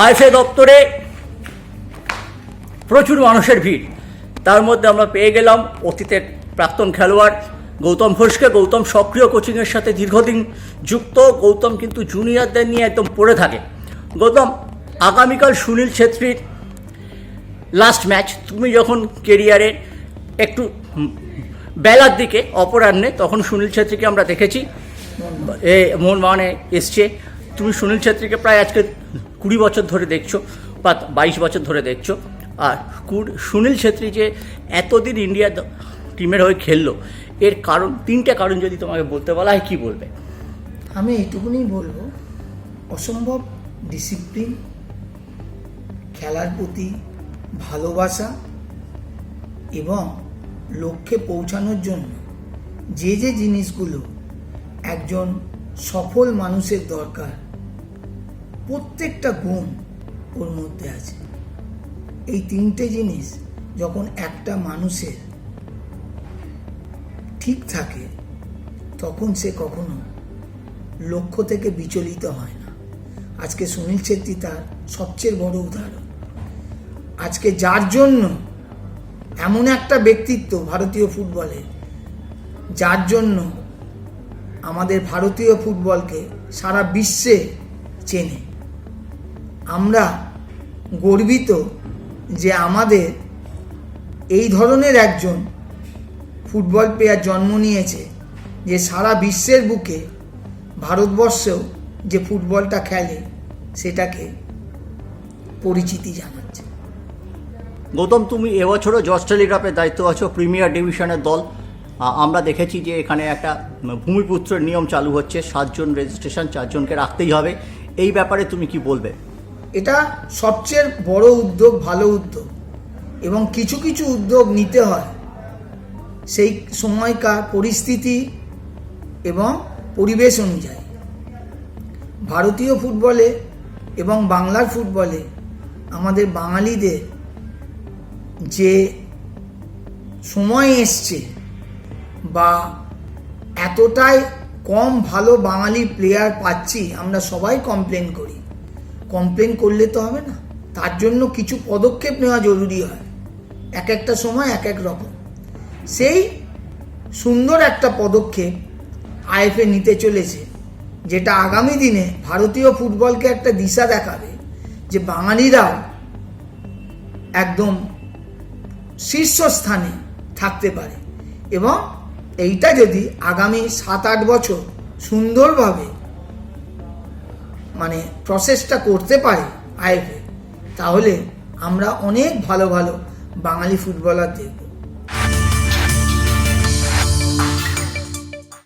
IFA দপ্তরে প্রচুর মানুষের ভিড়। তার মধ্যে আমরা পেয়ে গেলাম অতীতের প্রাক্তন খেলোয়াড় গৌতম ঘোষকে। গৌতম সক্রিয় কোচিংয়ের সাথে দীর্ঘদিন যুক্ত। গৌতম কিন্তু জুনিয়রদের নিয়ে একদম পড়ে থাকে। গৌতম, আগামীকাল সুনীল ছেত্রীর লাস্ট ম্যাচ তুমি যখন কেরিয়ারে একটু বেলার দিকে অপরাহ্নে তখন সুনীল ছেত্রীকে আমরা দেখেছি। এ মোহনবাগানে এসছে। তুমি সুনীল ছেত্রীকে প্রায় আজকে কুড়ি বছর ধরে দেখছ বা বাইশ বছর ধরে দেখছ। আর সুনীল ছেত্রী যে এতদিন ইন্ডিয়া টিমের হয়ে খেললো, এর কারণ, তিনটে কারণ যদি তোমাকে বলতে বলা হয়, কী বলবে? আমি এইটুকুনি বলব, অসম্ভব ডিসিপ্লিন খেলার প্রতি ভালোবাসা এবং লক্ষ্যে পৌঁছানোর জন্য যে যে জিনিসগুলো একজন সফল মানুষের দরকার প্রত্যেকটা গুণ ওর মধ্যে আছে। এই তিনটে জিনিস যখন একটা মানুষের ঠিক থাকে, তখন সে কখনো লক্ষ্য থেকে বিচলিত হয় না। আজকে সুনীল ছেত্রী তার সবচেয়ে বড় উদাহরণ। আজকে যার জন্য এমন একটা ব্যক্তিত্ব ভারতীয় ফুটবলে, যার জন্য আমাদের ভারতীয় ফুটবলকে সারা বিশ্বে চেনে। আমরা গর্বিত যে আমাদের এই ধরনের একজন ফুটবল প্লেয়ার জন্ম নিয়েছে, যে সারা বিশ্বের বুকে ভারতবর্ষেও যে ফুটবলটা খেলে, সেটাকে পরিচিতি জানাচ্ছে। গৌতম, তুমি এবছরও জর্জ টেলিগ্রাফের দায়িত্ব আছো, প্রিমিয়ার ডিভিশনের দল। আমরা দেখেছি যে এখানে একটা ভূমিপুত্রের নিয়ম চালু হচ্ছে, সাতজন রেজিস্ট্রেশন, চারজনকে রাখতেই হবে। এই ব্যাপারে তুমি কি বলবে? এটা সবচেয়ে বড় উদ্যোগ, ভালো উদ্যোগ। এবং কিছু কিছু উদ্যোগ নিতে হয়। সেই সময়কার পরিস্থিতি এবং পরিবেশ অনুযায়ী। ভারতীয় ফুটবলে এবং বাংলার ফুটবলে আমাদের বাঙালিদের যে সময় এসছে বা এতটাই কম ভালো বাঙালি প্লেয়ার পাচ্ছি, আমরা সবাই কমপ্লেন করি। কমপ্লেন করলে তো হবে না। তার জন্য কিছু পদক্ষেপ নেওয়া জরুরি হয়। এক একটা সময় এক এক রকম। সেই সুন্দর একটা পদক্ষেপ আইএফএ নিতে চলেছে, যেটা আগামী দিনে ভারতীয় ফুটবলকে একটা দিশা দেখাবে যে বাঙালিরাও একদম শীর্ষস্থানে থাকতে পারে। এবং এইটা যদি আগামী সাত আট বছর সুন্দরভাবে মানে প্রসেসটা করতে পারে আইএফএ তাহলে আমরা অনেক ভালো ভালো বাঙালি ফুটবলার দেখব।